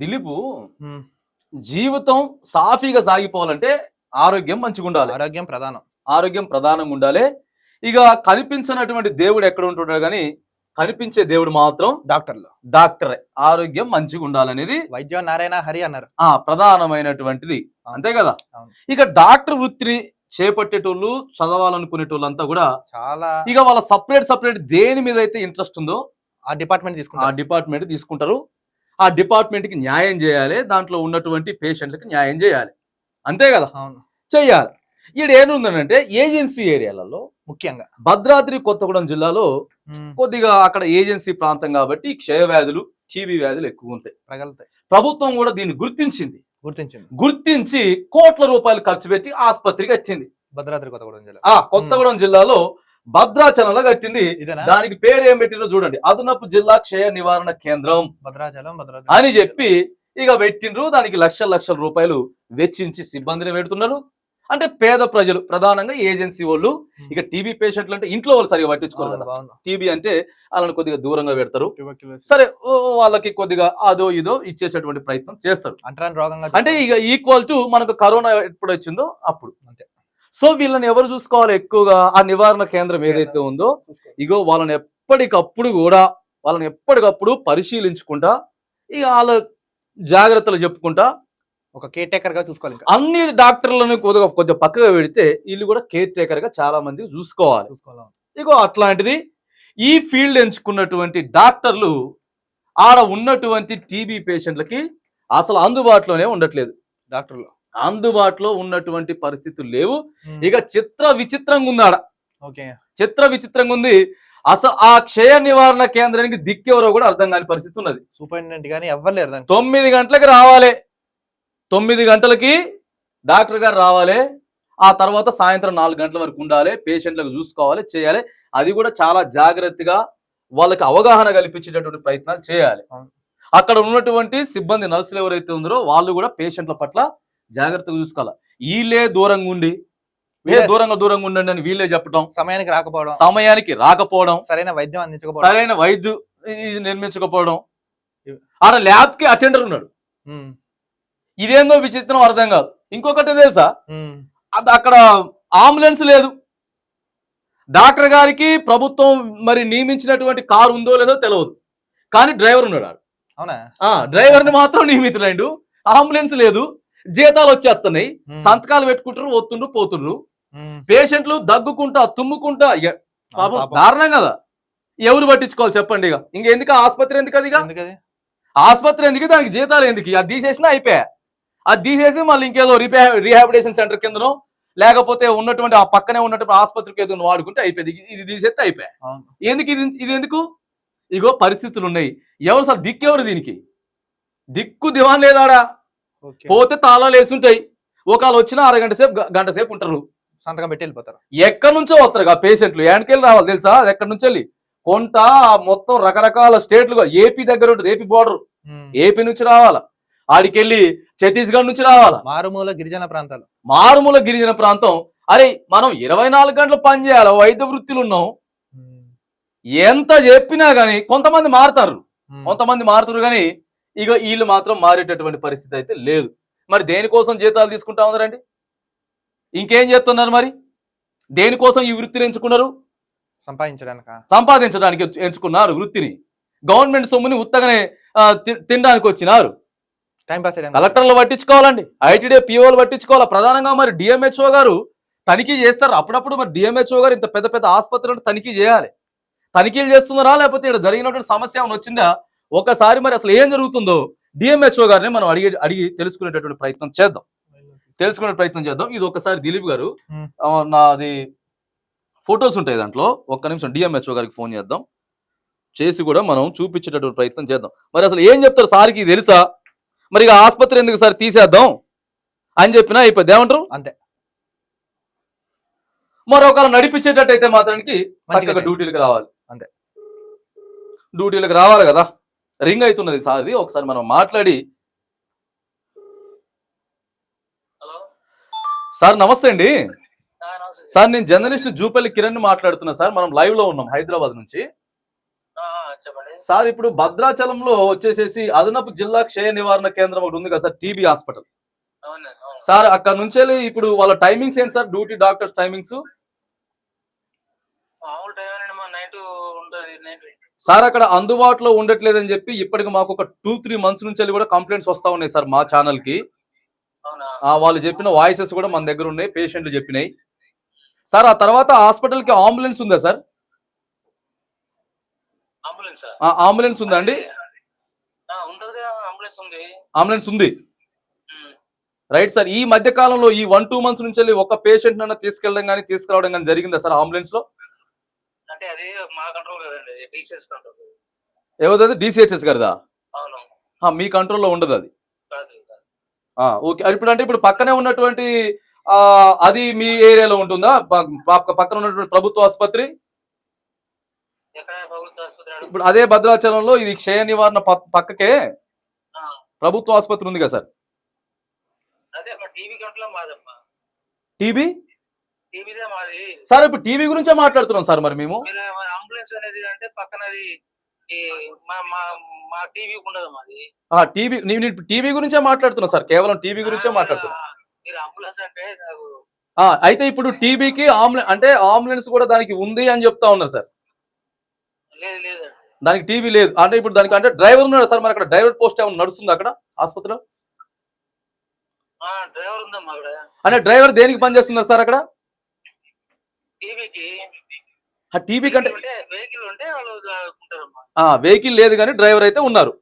దిలీప్. జీవితం సాఫీగా సాగిపోవాలంటే ఆరోగ్యం మంచిగా ఉండాలి ఆరోగ్యం ప్రధానం. ఆరోగ్యం ప్రధానంగా ఉండాలి ఇక కనిపించినటువంటి దేవుడు ఎక్కడ ఉంటుంటాడు కానీ కనిపించే దేవుడు మాత్రం డాక్టర్లు. డాక్టరే. ఆరోగ్యం మంచిగా ఉండాలనేది వైద్యం నారాయణ హరి అన్నారు. ఆ ప్రధానమైనటువంటిది. అంతే కదా. ఇక డాక్టర్ వృత్తిని చేపట్టేటోళ్ళు చదవాలనుకునేటోళ్ళు అంతా కూడా చాలా ఇక వాళ్ళ సపరేట్ సపరేట్ దేని మీద అయితే ఇంట్రెస్ట్ ఉందో ఆ డిపార్ట్మెంట్ ఆ తీసుకుంటారు డిపార్ట్మెంట్ తీసుకుంటారు. ఆ డిపార్ట్మెంట్కి న్యాయం చేయాలి దాంట్లో ఉన్నటువంటి పేషెంట్లకు న్యాయం చేయాలి. అంతే కదా? చెయ్యాలి. ఈడ ఏముందనంటే ఏజెన్సీ ఏరియాలలో ముఖ్యంగా. భద్రాద్రి కొత్తగూడెం జిల్లాలో కొద్దిగా అక్కడ ఏజెన్సీ ప్రాంతం కాబట్టి క్షయ వ్యాధులు టీబీ వ్యాధులు ఎక్కువ ఉంటాయి. ప్రగలుతాయి. ప్రభుత్వం కూడా దీన్ని గుర్తించింది. గుర్తించింది. గుర్తించి కోట్ల రూపాయలు ఖర్చు పెట్టి ఆసుపత్రికి వచ్చింది. భద్రాద్రి కొత్తగూడెం జిల్లా. ఆ కొత్తగూడెం జిల్లాలో భద్రాచలంలో కట్టింది. దానికి పేరు ఏం పెట్టినో చూడండి. అదనపు జిల్లా క్షయ నివారణ కేంద్రం భద్రాచలం భద్రాద్రి అని చెప్పి ఇక పెట్టిండ్రు. దానికి లక్షల లక్షల రూపాయలు వెచ్చించి సిబ్బందిని పెడుతున్నారు. అంటే పేద ప్రజలు ప్రధానంగా ఏజెన్సీ వాళ్ళు ఇక టీబీ పేషెంట్లు అంటే ఇంట్లో వాళ్ళు సరిగా పట్టించుకోరు అవును, కదా. అవును. టీబీ అంటే వాళ్ళని కొద్దిగా దూరంగా పెడతారు. సరే వాళ్ళకి కొద్దిగా అదో ఇదో ఇచ్చేటటువంటి ప్రయత్నం చేస్తారు. అంటే ఇక ఈక్వల్ టు మనకు కరోనా ఎప్పుడు వచ్చిందో అప్పుడు. అంతే. సో వీళ్ళని ఎవరు చూసుకోవాలి ఎక్కువగా? ఆ నివారణ కేంద్రం ఏదైతే ఉందో ఇగో వాళ్ళని ఎప్పటికప్పుడు కూడా వాళ్ళని ఎప్పటికప్పుడు పరిశీలించుకుంటా ఇక వాళ్ళ జాగ్రత్తలు చెప్పుకుంటా ఒక కేర్ టేకర్గా చూసుకోవాలి అన్ని డాక్టర్లను కొద్దిగా కొంచెం పక్కగా పెడితే వీళ్ళు కూడా కేర్ టేకర్గా చాలా మంది చూసుకోవాలి. చూసుకోవాలి. ఇగో అట్లాంటిది ఈ ఫీల్డ్ ఎంచుకున్నటువంటి డాక్టర్లు ఆడ ఉన్నటువంటి టీబీ పేషెంట్లకి అసలు అందుబాటులోనే ఉండట్లేదు. డాక్టర్లు. అందుబాటులో ఉన్నటువంటి పరిస్థితులు లేవు. ఇక చిత్ర విచిత్రంగా ఉంది ఆడ ఓకే. చిత్ర విచిత్రంగా ఉంది. అసలు ఆ క్షయ నివారణ కేంద్రానికి దిక్కెవరో కూడా అర్థం కాని పరిస్థితి ఉన్నది. సూపరింటెండెంట్ గానీ ఎవ్వరు లేరు దానికి. తొమ్మిది గంటలకు రావాలి. తొమ్మిది గంటలకి డాక్టర్ గారు రావాలి. ఆ తర్వాత సాయంత్రం నాలుగు గంటల వరకు ఉండాలి. పేషెంట్లకు చూసుకోవాలి చేయాలి. అది కూడా చాలా జాగ్రత్తగా వాళ్ళకి అవగాహన కల్పించేటటువంటి ప్రయత్నాలు చేయాలి. అక్కడ ఉన్నటువంటి సిబ్బంది నర్సులు ఎవరైతే ఉన్నారో వాళ్ళు కూడా పేషెంట్ల పట్ల జాగ్రత్తగా చూసుకోవాలి. వీళ్ళే దూరంగా ఉండి వీళ్ళే- దూరంగా దూరంగా ఉండండి అని వీళ్ళే చెప్పడం సమయానికి రాకపోవడం. సమయానికి రాకపోవడం సరైన వైద్యం అందించకపోవడం. సరైన వైద్యు నిర్మించకపోవడం. ఆడ ల్యాబ్కి అటెండర్ ఉన్నాడు. ఇదేందో విచిత్రం అర్థం కాదు. ఇంకొకటి తెలుసా? అక్కడ అంబులెన్స్ లేదు. డాక్టర్ గారికి ప్రభుత్వం మరి నియమించినటువంటి కారు ఉందో లేదో తెలియదు కానీ డ్రైవర్ ఉన్నాడు ఆడ. అవునా? ఆ డ్రైవర్ని మాత్రం నియమితులైండు. అంబులెన్స్ లేదు. జీతాలు వచ్చేస్తున్నాయి సంతకాలు పెట్టుకుంటారు వస్తుండ్రు పోతుండ్రు పేషెంట్లు దగ్గుకుంటా తుమ్ముకుంటా పాపం. దారుణం కదా. ఎవరు పట్టించుకోవాలి చెప్పండి ఇక ఇంకెందుకు ఆసుపత్రి ఎందుకు అది ఆసుపత్రి ఎందుకు దానికి జీతాలు ఎందుకు? అది తీసేసినా అయిపోయా. అది తీసేసి మళ్ళీ ఇంకేదో రిపే రీహాబిలిటేషన్ సెంటర్ కిందనో లేకపోతే ఉన్నటువంటి ఆ పక్కనే ఉన్నటువంటి ఆసుపత్రికి ఏదో వాడుకుంటే అయిపోయింది. ఇది- తీసేస్తే అయిపోయా. ఎందుకు ఇది ఇది ఎందుకు? ఇగో పరిస్థితులు ఉన్నాయి. ఎవరు అసలు దిక్కు ఎవరు దీనికి? దిక్కు దివాన్ లేదాడా. పోతే తాళాలు వేసుంటాయి. ఒకళ్ళు వచ్చినా అరగంట సేపు గంట సేపు ఉంటారు. సంతకం పెట్టి వెళ్ళిపోతారు. ఎక్కడి నుంచో వస్తారు ఆ పేషెంట్లు. ఎక్కడికెళ్ళి రావాలి తెలుసా? అది ఎక్కడి నుంచి వెళ్ళి? కొంట మొత్తం రకరకాల స్టేట్లుగా ఏపీ దగ్గర ఉంటుంది ఏపీ బోర్డర్. ఏపీ నుంచి రావాలా? ఆడికెళ్ళి ఛత్తీస్గఢ్ నుంచి రావాలా? మారుమూల గిరిజన ప్రాంతాలు. మారుమూల గిరిజన ప్రాంతం. అరే మనం ఇరవై నాలుగు గంటలు పని చేయాలి? వైద్య వృత్తిలో ఉన్నాం. ఎంత చెప్పినా గానీ కొంతమంది మారుతారు. కొంతమంది మారుతారు కానీ ఇక వీళ్ళు మాత్రం మారేటటువంటి పరిస్థితి అయితే లేదు. మరి దేనికోసం జీతాలు తీసుకుంటా ఉన్నారండి? ఇంకేం చేస్తున్నారు మరి? దేనికోసం ఈ వృత్తిని ఎంచుకున్నారు? సంపాదించడానిక? సంపాదించడానికి ఎంచు- ఎంచుకున్నారు వృత్తిని. గవర్నమెంట్ సొమ్ముని ఉత్తగానే తినడానికి వచ్చినారు. టైం పాస్ చేయడానికి. కలెక్టర్లు పట్టించుకోవాలండి. ఐటీడీ పిఓలు పట్టించుకోవాలి? ప్రధానంగా మరి డిఎంహెచ్ఓ గారు తనిఖీ చేస్తారు. అప్పుడప్పుడు మరి డిఎంహెచ్ఓ గారు ఇంత పెద్ద పెద్ద ఆసుపత్రులను తనిఖీ చేయాలి. తనిఖీలు చేస్తున్నారా? లేకపోతే ఇక్కడ జరిగినటువంటి సమస్య ఏమైనా వచ్చిందా? ఒకసారి మరి అసలు ఏం జరుగుతుందో డిఎంహెచ్ఓ గారిని మనం అడిగి అడిగి తెలుసుకునేటటువంటి ప్రయత్నం చేద్దాం. తెలుసుకునే ప్రయత్నం చేద్దాం. ఇది ఒకసారి దిలీప్ గారు Hmm. నాది ఫొటోస్ ఉంటాయి దాంట్లో. ఒక్క నిమిషం డిఎంహెచ్ఓ గారికి ఫోన్ చేద్దాం. చేసి కూడా మనం చూపించేటటువంటి ప్రయత్నం చేద్దాం. మరి అసలు ఏం చెప్తారు సార్కి తెలుసా? మరి ఇక ఆసుపత్రి ఎందుకు సార్ తీసేద్దాం? అని చెప్పినా అయిపోద్ది. ఏమంటారు? అంతే. మరొకరు నడిపించేటట్టయితే మాత్రానికి మంచిగా చక్కగా చేయండి. డ్యూటీలకు రావాలి. అంతే. డ్యూటీలకు రావాలి కదా. రింగ్ అవుతున్నది సార్ది ఒకసారి మనం మాట్లాడి. హలో? సార్ నమస్తే అండి. సార్ నేను జర్నలిస్ట్ జూపల్లి కిరణ్ మాట్లాడుతున్నా సార్. మనం లైవ్లో ఉన్నాం హైదరాబాద్ నుంచి. సార్ ఇప్పుడు భద్రాచలంలో వచ్చేసేసి అదనపు జిల్లా క్షయ నివారణ కేంద్రం ఒకటి ఉంది కదా సార్ టీబీ హాస్పిటల్. సార్ అక్కడ నుంచి ఇప్పుడు వాళ్ళ టైమింగ్స్ ఏంటి sir? Duty doctors timings? Sir అక్కడ అందుబాటులో ఉండట్లేదని చెప్పి ఇప్పటికి మాకు ఒక టూ త్రీ మంత్స్ నుంచి వెళ్ళి కూడా కంప్లైంట్స్ వస్తా ఉన్నాయి సార్ మా ఛానల్కి. వాళ్ళు చెప్పిన వాయిసెస్ కూడా మన దగ్గర ఉన్నాయి పేషెంట్లు చెప్పినాయి. సార్ ఆ తర్వాత హాస్పిటల్కి అంబులెన్స్ ఉందా సార్? అంబులెన్స్ ఉందా అండి? అంబులెన్స్ ఉంది. Right sir. ఈ మధ్య కాలంలో ఈ వన్ టూ మంత్స్ నుంచి వెళ్ళి ఒక పేషెంట్ అన్న తీసుకెళ్ళడం కానీ తీసుకురావడం కానీ జరిగిందా సార్ అంబులెన్స్లో? అంటే అది మా కంట్రోల్ కదండి డీసీఎస్ కంట్రోల్ ఏవైతే డిసిహెచ్ఎస్ గారిదా? అవును. మీ కంట్రోల్లో ఉండదు అది. ఓకే. ఇప్పుడు అంటే ఇప్పుడు పక్కనే ఉన్నటువంటి అది మీ ఏరియాలో ఉంటుందా? పక్కన ఉన్నటువంటి ప్రభుత్వ ఆసుపత్రి? ఇప్పుడు అదే భద్రాచలంలో ఇది క్షయ నివారణ పక్కకే ప్రభుత్వ ఆసుపత్రి ఉంది కదా సార్. టీబీ సార్ ఇప్పుడు టీవీ గురించే మాట్లాడుతున్నాం సార్ మరి మేము. అంబులెన్స్ అనేది అంటే పక్కనది టీవీ నేను టీవీ గురించే మాట్లాడుతున్నా సార్. కేవలం టీవీ గురించే మాట్లాడుతున్నా. అయితే ఇప్పుడు టీబీకి ఆంబులెన్స్ అంటే అంబులెన్స్ కూడా దానికి ఉంది అని చెప్తా ఉన్నారు సార్. దానికి టీవీ లేదు. అంటే ఇప్పుడు దానికి అంటే డ్రైవర్ ఉన్నాడు సార్ మరి అక్కడ. డ్రైవర్ పోస్ట్ ఏమైనా నడుస్తుంది అక్కడ? ఆసుపత్రిలో? అంటే డ్రైవర్ దేనికి పనిచేస్తున్నారు సార్ అక్కడ? టీవీకి ఆ టీవీ కంటే వెహికల్ ఉంటే వాళ్ళు వెహికల్ లేదు కానీ డ్రైవర్ అయితే ఉన్నారు.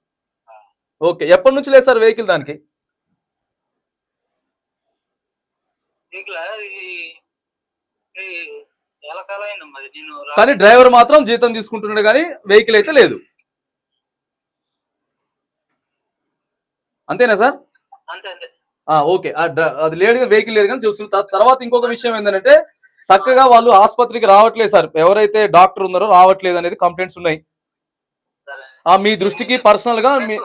ఓకే ఎప్పటి నుంచి లేదు సార్ వెహికల్ దానికి? కానీ డ్రైవర్ మాత్రం జీతం తీసుకుంటున్నాడు కానీ వెహికల్ అయితే లేదు. అంతేనా సార్? అంతే అంతే. ఆ, ఓకే. అది లేదు వెహికల్ లేదు కానీ చూస్తున్న. త- తర్వాత ఇంకొక విషయం ఏంటంటే చక్కగా వాళ్ళు ఆసుపత్రికి రావట్లేదు సార్. ఎవరైతే డాక్టర్ ఉన్నారో రావట్లేదు అనేది కంప్లైంట్స్ ఉన్నాయి. మీ దృష్టికి పర్సనల్గా అది.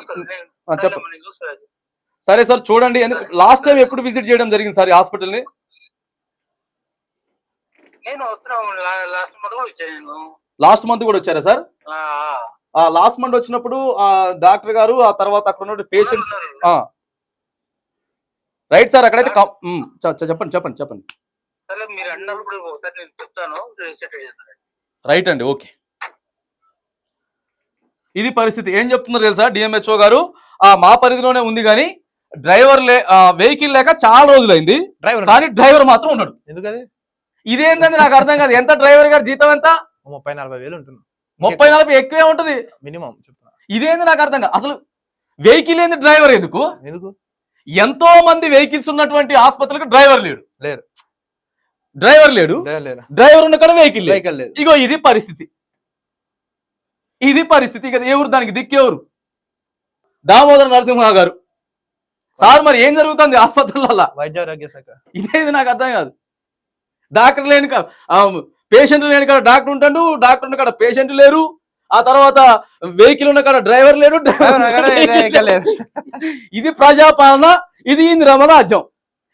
సరే సార్ చూడండి. లాస్ట్ టైం ఎప్పుడు విజిట్ చేయడం జరిగింది సార్ హాస్పిటల్ని లాస్ట్ మంత్ కూడా వచ్చారా సార్? లాస్ట్ మంత్ వచ్చినప్పుడు ఆ డాక్టర్ గారు ఆ తర్వాత అక్కడ ఉన్న పేషెంట్స్. రైట్ సార్ అక్కడైతే చెప్పండి చెప్పండి చెప్పండి. సరే మీరు అన్నప్పుడు ఒకసారి నేను చెప్తాను సెటిల్ చేస్తాను రైట్ అండి ఓకే. ఇది పరిస్థితి. ఏం చెప్తున్నారు తెలుసా? డిఎంహెచ్ఓ గారు ఆ మా పరిధిలోనే ఉంది కానీ డ్రైవర్ లే వెహికల్ లేక చాలా రోజులైంది. డ్రైవర్ కానీ డ్రైవర్ మాత్రం ఉన్నాడు. ఎందుకు అది ఇదేంటండి నాకు అర్థం కాదు. ఎంత డ్రైవర్ గారు జీతం ఎంత? ముప్పై నలభై వేలు ఉంటుంది. ముప్పై నలభై ఎక్కువే ఉంటది. మినిమం చెప్తున్నా. ఇదేంది నాకు అర్థం కాదు. అసలు వెహికల్ ఏంది డ్రైవర్ ఎందుకు? ఎందుకు? ఎంతో మంది వెహికల్స్ ఉన్నటువంటి ఆసుపత్రులకు డ్రైవర్ లేడు. లేరు. డ్రైవర్ లేడు. డ్రైవర్ ఉన్న కాడ వెహికల్ లేదు. వెహికల్ లేదు. ఇగో ఇది పరిస్థితి. ఇది పరిస్థితి కదా. ఎవరు దానికి దిక్కెవరు దామోదర నరసింహ గారు. సార్ మరి ఏం జరుగుతుంది ఆసుపత్రులలో వైద్య ఆరోగ్య శాఖ. ఇదేది నాకు అర్థం కాదు. డాక్టర్ లేని పేషెంట్ లేని కాడ డాక్టర్ ఉంటాడు. డాక్టర్ ఉన్న కాడ పేషెంట్ లేరు. ఆ తర్వాత వెహికల్ ఉన్న కాడ డ్రైవర్ లేడు. డ్రైవర్. ఇది ప్రజాపాలన ఇది ఇందిరమ రాజ్యం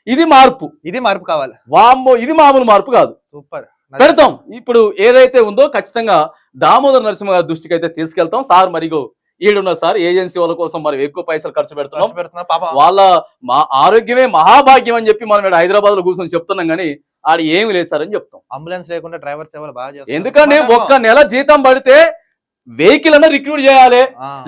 ఇది మార్పు. ఇది మార్పు కావాలి. వామ్మో ఇది మామూలు మార్పు కాదు. సూపర్. పెడతాం. ఇప్పుడు ఏదైతే ఉందో ఖచ్చితంగా దామోదర నరసింహ గారి దృష్టికి అయితే తీసుకెళ్తాం. సార్ మరిగో ఈడున్న సార్ ఏజెన్సీ వాళ్ళ కోసం మరి ఎక్కువ పైసలు ఖర్చు పెడుతున్నాం. పెడుతున్నా పాప. వాళ్ళ మా ఆరోగ్యమే మహాభాగ్యం అని చెప్పి మనం హైదరాబాద్లో కూర్చొని చెప్తున్నాం కానీ ఆడ ఏమి లేదు సార్ అని చెప్తాం. అంబులెన్స్ లేకుండా డ్రైవర్ సేవలు బాగా చేస్తారు ఎందుకంటే. ఒక్క నెల జీతం పడితే వెహికల్ అన్న రిక్రూట్ చేయాలి.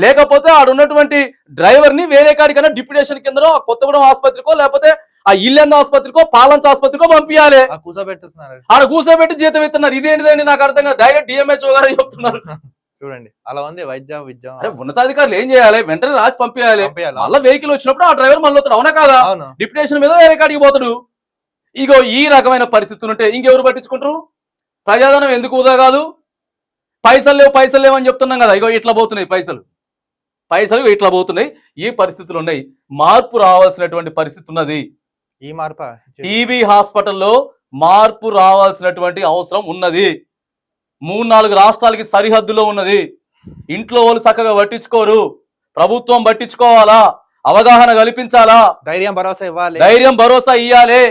లేకపోతే ఆడ ఉన్నటువంటి డ్రైవర్ని వేరే కాడికైనా డిప్యుటేషన్ కిందనో ఆ కొత్తగూడెం ఆసుపత్రికో లేకపోతే ఆ ఇల్లెంద ఆసుపత్రికో పాలంచ ఆసుపత్రికో పంపించాలి కూర్చోబెట్టుతున్నారు ఆడ కూర్చోబెట్టి జీతం ఇస్తున్నారు ఇదేంటిదండి నాకు అర్థం కాదు. డైరెక్ట్ డిఎంహెచ్ఓ గారు చెప్తున్నారు. చూడండి. అలా ఉంది. వైద్య విద్య. అరే ఉన్నతాధికారులు ఏం చేయాలి? వెంటనే రాసి పంపించాలి? మళ్ళీ వెహికల్ వచ్చినప్పుడు ఆ డ్రైవర్ మళ్ళీ వస్తాడు. అవునా కాదా? డిప్యుటేషన్ మీద వేరే కాడికి పోతాడు. ఇగో ఈ రకమైన పరిస్థితులు ఉంటే ఇంకెవరు పట్టించుకుంటారు? ప్రజాధనం ఎందుకు వృధా కాదు? పైసలు లేవు పైసలు లేవు అని చెప్తున్నాం కదా. ఇగో ఇట్లా పోతున్నాయి పైసలు. పైసలు ఇట్లా పోతున్నాయి. ఈ పరిస్థితులు ఉన్నాయి. మార్పు రావాల్సినటువంటి పరిస్థితి ఉన్నది. ఈ మార్ప టీబీ హాస్పిటల్లో మార్పు రావాల్సినటువంటి అవసరం ఉన్నది. మూడు నాలుగు రాష్ట్రాలకి సరిహద్దులో ఉన్నది. ఇంట్లో వాళ్ళు చక్కగా పట్టించుకోరు. ప్రభుత్వం పట్టించుకోవాలా? అవగాహన కల్పించాలా? ధైర్యం భరోసా ఇవ్వాలి. ధైర్యం భరోసా ఇయ్యాలి.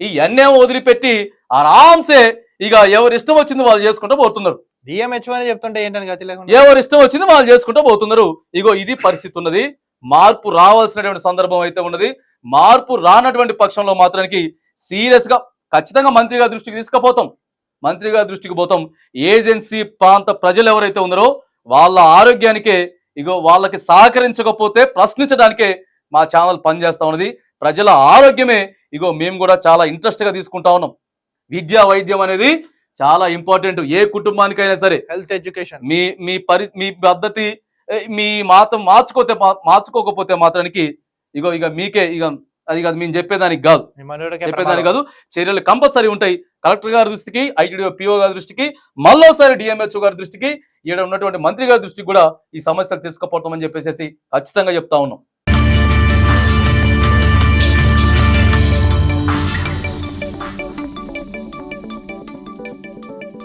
ఈ అన్యం వదిలిపెట్టి ఆరాంసే ఇక ఎవరు ఇష్టం వచ్చింది వాళ్ళు చేసుకుంటూ పోతున్నారు. డిఎంహెచ్ఓ అని చెప్తుంటే ఏంటని గతి లేకుండా ఎవరి ఇష్టం వచ్చింది వాళ్ళు చేసుకుంటూ పోతున్నారు. ఇగో ఇది పరిస్థితి ఉన్నది. మార్పు రావాల్సినటువంటి సందర్భం అయితే ఉన్నది. మార్పు రానటువంటి పక్షంలో మాత్రానికి సీరియస్గా ఖచ్చితంగా మంత్రి గారి దృష్టికి తీసుకుపోతాం. మంత్రి గారి దృష్టికి పోతాం. ఏజెన్సీ ప్రాంత ప్రజలు ఎవరైతే ఉన్నారో వాళ్ళ ఆరోగ్యానికే ఇగో వాళ్ళకి సహకరించకపోతే ప్రశ్నించడానికే మా ఛానల్ పనిచేస్తా ఉన్నది. ప్రజల ఆరోగ్యమే ఇగో మేము కూడా చాలా ఇంట్రెస్ట్గా తీసుకుంటా ఉన్నాం. విద్యా వైద్యం అనేది చాలా ఇంపార్టెంట్ ఏ కుటుంబానికైనా సరే హెల్త్ ఎడ్యుకేషన్ మీ మీ పరి మీ పద్ధతి మీ మాతం మార్చుకోతే మార్చుకోకపోతే మాత్రానికి ఇగో ఇక మీకే ఇక అది కాదు మేము చెప్పేదానికి కాదు. చెప్పేదానికి. కాదు చర్యలు కంపల్సరీ ఉంటాయి. కలెక్టర్ గారి దృష్టికి ఐటీడీఓ పిఓ గారి దృష్టికి మళ్ళోసారి డిఎంహెచ్ఓ గారి దృష్టికి ఈడ ఉన్నటువంటి మంత్రి గారి దృష్టికి కూడా ఈ సమస్యలు తీసుకుపోతామని చెప్పేసి ఖచ్చితంగా చెప్తా ఉన్నాం.